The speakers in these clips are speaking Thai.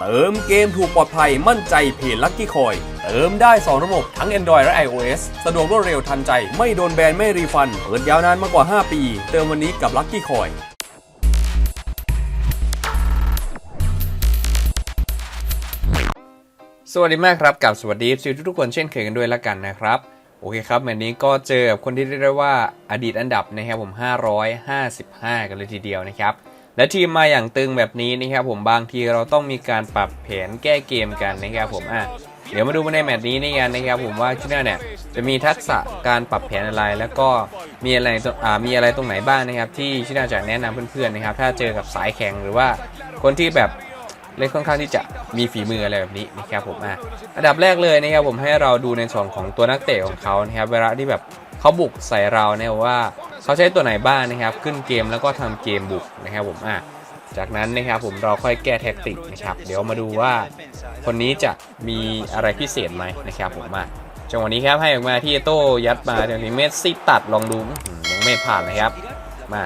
เติมเกมถูกปลอดภัยมั่นใจเพจลั c กี้คอย เติมได้ 2 ระบบทั้ง Android และ iOS สะดวกรวดเร็วทันใจ ไม่โดนแบน ไม่รีฟัน เปิดยาวนานมากกว่า 5 ปี เติมวันนี้กับลั c กี้คอยสวัสดีมากครับกับสวัสดีซิทุกคนเช่นเคยกันด้วยละกันนะครับโอเคครับแมตช์นี้ก็เจอกับคนที่เรียกได้ว่าอดีตอันดับนะครับผม 555 กันเลยทีเดียวนะครับ และทีมมาอย่างตึงแบบนี้นะครับผมบางทีเราต้องมีการปรับแผนแก้เกมกันนะครับผมอะเดี๋ยวมาดูในแมตช์นี้นี่กันนะครับผมว่าชิน่าเนี่ยจะมีทักษะการปรับแผนอะไรแล้วก็มีอะไรตรงอ่ามีอะไรตรงไหนบ้างนะครับ ที่ชิน่าจะแนะนำเพื่อนๆนะครับ ถ้าเจอกับสายแข่งหรือว่าคนที่แบบเล่นค่อนข้างที่จะมีฝีมืออะไรแบบนี้นะครับผมอะอันดับแรกเลยนะครับผมให้เราดูในส่วนของตัวนักเตะของเขานะครับเวลาที่แบบ เขาบุกใส่เราเนี่ยว่าเขาใช้ตัวไหนบ้างนะครับ ขึ้นเกมแล้วก็ทำเกมบุกนะครับผมอะจากนั้นนะครับผมเราค่อยแก้แท็กติกนะครับ เดี๋ยวมาดูว่าคนนี้จะมีอะไรพิเศษไหมนะครับผมมาจังหวะนี้ครับให้ออกมาที่โต้ยัดมาเดี๋ยวนี้เมสซี่ตัดลองดูยังไม่ผ่านนะครับ มา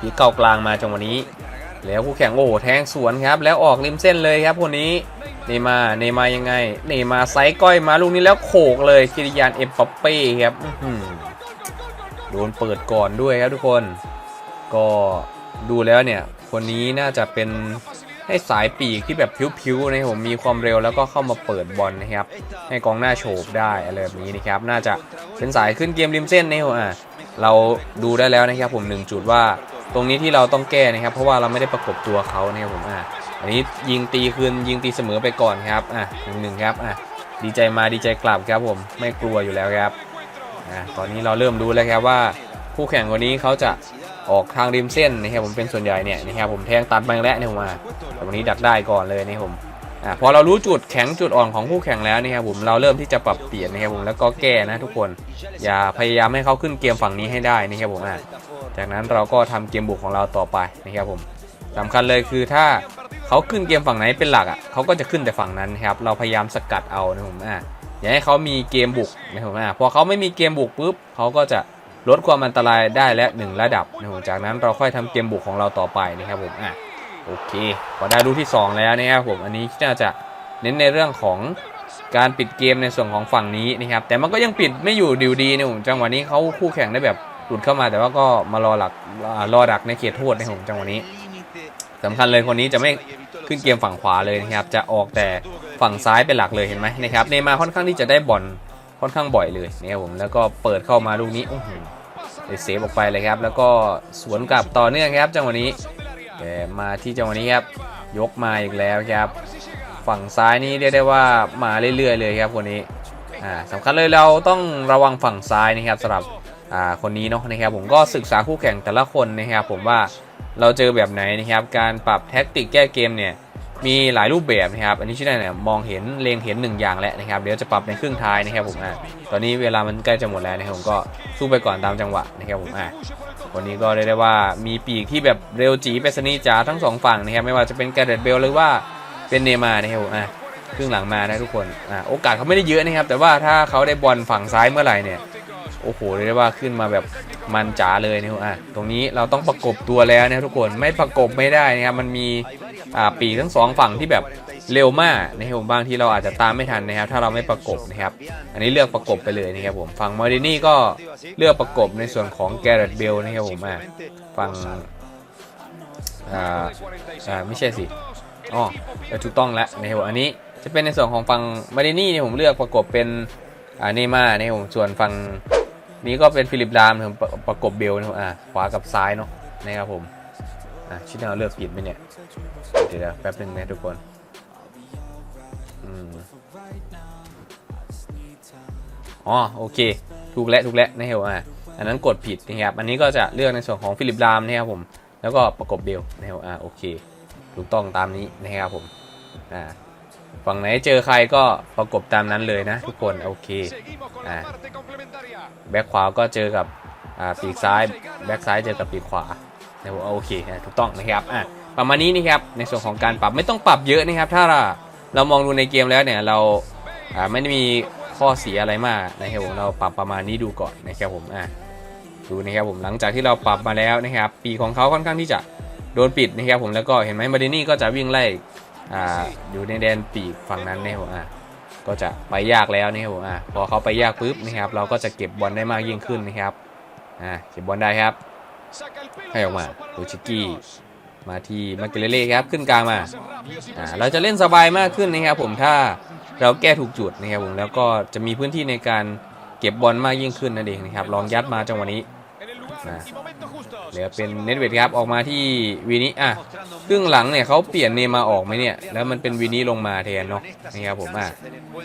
พีเก่ากลางมาจังหวะนี้ แล้วคู่แข่งโอ้โหแทงสวนครับ แล้วออกริมเส้นเลยครับคนนี้เนย์มาเนย์มายังไงเนย์มาไซก้อยมาลูกนี้แล้วโขกเลยกิริยานเอ็มปัปเป้ครับโดนเปิดก่อนด้วยครับทุกคน ก็ดูแล้วเนี่ย คนนี้น่าจะเป็นให้สายปีกที่แบบพิ้วๆนะผมมีความเร็วแล้วก็เข้ามาเปิดบอลนะครับ ให้กองหน้าโฉบได้อะไรแบบนี้นะครับ น่าจะเป็นสายขึ้นเกมริมเส้นนะครับอะเราดูได้แล้วนะครับผมหนึ่งจุดว่า ตรงนี้ที่เราต้องแก้นะครับ เพราะว่าเราไม่ได้ประกบตัวเขานะครับผมอะอันนี้ยิงตีคืนยิงตีเสมอไปก่อนครับอะหนึ่งหนึ่งครับอะดีใจมาดีใจกลับครับผมไม่กลัวอยู่แล้วครับอะตอนนี้เราเริ่มรู้แล้วครับว่าคู่แข่งคนนี้เขาจะออกทางริมเส้นนะครับผมเป็นส่วนใหญ่เนี่ยนะครับผมแทงตัดไปแล้วเนี่ยผมมาแต่วันนี้ดักได้ก่อนเลยนะครับผมอะพอเรารู้จุดแข็งจุดอ่อนของคู่แข่งแล้วนะครับผมเราเริ่มที่จะปรับเปลี่ยนนะครับผมแล้วก็แก้นะทุกคน อย่าพยายามให้เขาขึ้นเกมฝั่งนี้ให้ได้นะครับผมอะ จากนั้นเราก็ทำเกมบุกของเราต่อไปนะครับผมสำคัญเลยคือถ้าเขาขึ้นเกมฝั่งไหนเป็นหลักอะเขาก็จะขึ้นแต่ฝั่งนั้นนครับเราพยายามสกัดเอานะผมอะอย่าให้เขามีเกมบุกนะผมอะพอเขาไม่มีเกมบุกปุ๊บเขาก็จะลดความอันตรายได้และหนึ่งระดับนะผมจากนั้นเราค่อยทำเกมบุกของเราต่อไปนะครับผมอะโอเคพอได้รูปที่สองแล้วนะครับผมอันนี้น่าจะเน้นในเรื่องของการปิดเกมในส่วนของฝั่งนี้นะครับแต่มันก็ยังปิดไม่อยู่ดีดีนะผมจังหวะนี้เขาคู่แข่งได้แบบ หลุดเข้ามาแต่ว่าก็มารอหลักรอดักในเขตโทษในของจังหวะนี้สำคัญเลยคนนี้จะไม่ขึ้นเกมฝั่งขวาเลยนะครับ จะออกแต่ฝั่งซ้ายเป็นหลักเลยเห็นไหมนะครับเนมาค่อนข้างที่จะได้บอลค่อนข้างบ่อยเลยนะครับผมแล้วก็เปิดเข้ามาลูกนี้โอ้โหเลยเซฟออกไปเลยครับ แล้วก็สวนกลับต่อเนื่องครับจังหวะนี้แต่มาที่จังหวะนี้ครับยกมาอีกแล้วครับฝั่งซ้ายนี้เรียกได้ว่ามาเรื่อยๆเลยครับคนนี้อ่าสำคัญเลยเราต้องระวังฝั่งซ้ายนะครับสำหรับ คนนี้เนาะนะครับผมก็ศึกษาคู่แข่งแต่ละคนนะครับผมว่าเราเจอแบบไหนนะครับ การปรับแท็กติกแก้เกมเนี่ยมีหลายรูปแบบนะครับอันนี้ชื่อได้เนี่ยมองเห็นเลงเห็นหนึ่งอย่างแล้วนะครับ เดี๋ยวจะปรับในครึ่งท้ายนะครับผมอะตอนนี้เวลามันใกล้จะหมดแล้วนะครับผมก็สู้ไปก่อนตามจังหวะนะครับผมอะคนนี้ก็เรียกได้ว่ามีปีกที่แบบเร็วจีเป็นสนีจ๋าทั้งสองฝั่งนะครับไม่ว่าจะเป็นแกเรตเบลหรือว่าเป็นเนมานะครับผมอะครึ่งหลังมานะทุกคนอะโอกาสเขาไม่ได้เยอะนะครับ แต่ว่าถ้าเขาได้บอลฝั่งซ้ายเมื่อไหร่เนี่ย โอ้โหเรียกได้ว่าขึ้นมาแบบมันจ๋าเลยนะครับอะตรงนี้เราต้องประกบตัวแล้วนะทุกคนไม่ประกบไม่ได้นะครับมันมีอ่าปีกทั้งสองฝั่งที่แบบเร็วมากนะครับผมบางที่เราอาจจะตามไม่ทันนะครับถ้าเราไม่ประกบนะครับ อันนี้เลือกประกบไปเลยนะครับผมฝั่งมาร์ดินี่ก็เลือกประกบในส่วนของแกเรตเบลนะครับผมอะฝั่งอ่าอ่าไม่ใช่สิอ๋อเออถูกต้องแล้วนะครับอันนี้จะเป็นในส่วนของฝั่งมาร์ดินี่เนี่ยผมเลือกประกบเป็นอ่าเนย์มานะครับผมส่วนฝั่ง นี้ก็เป็นฟิลิปลามผมประประกบเบลนะครับอ่าขวากับซ้ายเนาะนะครับผมอ่าชิดเราเลือกผิดไหมเนี่ยเดี๋ยวแป๊บหนึ่งนะทุกคนอืมอ๋อโอเค ถูกแล้วถูกแล้วนะครับอ่าอันนั้นกดผิดนะครับอันนี้ก็จะเลือกในส่วนของฟิลิปลามนะครับผมแล้วก็ประกบเบลนะครับอ่าโอเค ถูกต้องตามนี้นะครับผมอ่า ฝั่งไหนเจอใครก็ประกบตามนั้นเลยนะทุกคนโอเคอ่าแบ็คขวาก็เจอกับอ่าปีกซ้ายแบ็คซ้ายเจอกับปีกขวานะครับโอเคนะถูกต้องนะครับอะประมาณนี้นะครับในส่วนของการปรับไม่ต้องปรับเยอะนะครับ ถ้าเราเรามองดูในเกมแล้วเนี่ยเราอ่าไม่ได้มีข้อเสียอะไรมากนะครับผมเราปรับประมาณนี้ดูก่อนนะครับผมอะดูนะครับผมหลังจากที่เราปรับมาแล้วนะครับ ปีของเขาค่อนข้างที่จะโดนปิดนะครับผมแล้วก็เห็นไหมมาดินี่ก็จะวิ่งไล่ อ่าอยู่ในแดนปีกฝั่งนั้นนะครับผมอะก็จะไปยากแล้วนะครับผมอะพอเขาไปยากปุ๊บนะครับ เราก็จะเก็บบอลได้มากยิ่งขึ้นนะครับอ่าเก็บบอลได้ครับ ให้ออกมาลูชิกี้มาที่มาเกเลเล่ครับขึ้นกลางมาอ่าเราจะเล่นสบายมากขึ้นนะครับผมถ้าเราแก้ถูกจุดนะครับผมแล้วก็จะมีพื้นที่ในการเก็บบอลมากยิ่งขึ้นนั่นเองนะครับลองยัดมาจังหวะนี้นะ เหลือเป็นเน็ตเวทครับออกมาที่วีนี้อะครึ่งหลังเนี่ยเขาเปลี่ยนเนมาออกไหมเนี่ย แล้วมันเป็นวีนี้ลงมาแทนเนาะนะครับผมอะ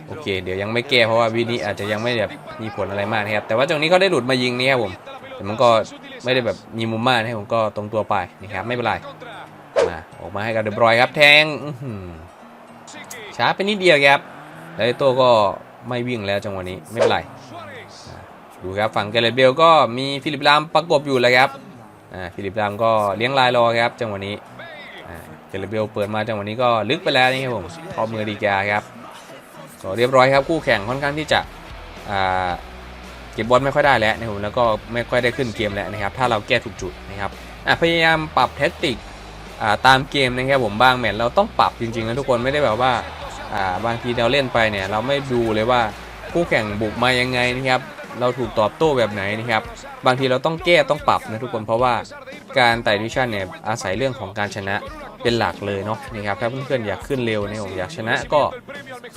โอเค เดี๋ยวยังไม่แก้เพราะว่าวีนี้อาจจะยังไม่แบบมีผลอะไรมากนะครับแต่ว่าจังนี้เขาได้หลุดมายิงนี่ครับผมแต่มันก็ไม่ได้แบบมีมุมมากนะครับผมก็ตรงตัวไปนะครับไม่เป็นไรมาออกมาให้กับเดบรอยครับแทงช้าไปนิดเดียวครับแล้วไอ้โต้ก็ไม่วิ่งแล้วจังหวะนี้ไม่เป็นไรดูครับฝั่งเกเรเบลก็มีฟิลิปลามประกบอยู่เลยครับ ฟิลิปลามก็เลี้ยงลายรอครับจังหวะนี้เกเรตเบลเปิดมาจังหวะนี้ก็ลึกไปแล้วนี่ครับผมข้ามือดีกาครับก็เรียบร้อยครับคู่แข่งค่อนข้างที่จะเก็บบอลไม่ค่อยได้แล้วนะครับผมแล้วก็ไม่ค่อยได้ขึ้นเกมแล้วนะครับถ้าเราแก้ถูกจุดนะครับพยายามปรับแท็กติกตามเกมนะครับผมบางแมตช์เราต้องปรับจริงๆนะทุกคนไม่ได้แบบว่าอ่าบางทีเราเล่นไปเนี่ยเราไม่ดูเลยว่าคู่แข่งบุกมายังไงนะครับ เราถูกตอบโต้แบบไหนนะครับ บางทีเราต้องแก้ต้องปรับนะทุกคนเพราะว่าการไต่ดิวิชั่นเนี่ยอาศัยเรื่องของการชนะเป็นหลักเลยเนาะนะครับถ้าเพื่อนๆอยากขึ้นเร็วนี่ผมอยากชนะก็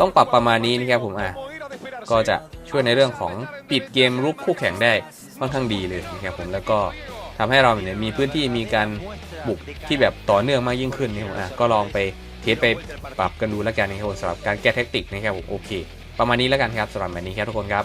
ต้องปรับประมาณนี้นะครับผมอะก็จะช่วยในเรื่องของปิดเกมรุกคู่แข่งได้ค่อนข้างดีเลยนะครับผมแล้วก็ทำให้เราเนี่ยมีพื้นที่มีการบุกที่แบบต่อเนื่องมากยิ่งขึ้นนะครับผมอะก็ลองไปเทสไปปรับกันดูแล้วกันนะครับผมสำหรับการแก้แท็กติกนะครับผมโอเค ประมาณนี้แล้วกันครับสำหรับแบบนี้ครับทุกคนครับ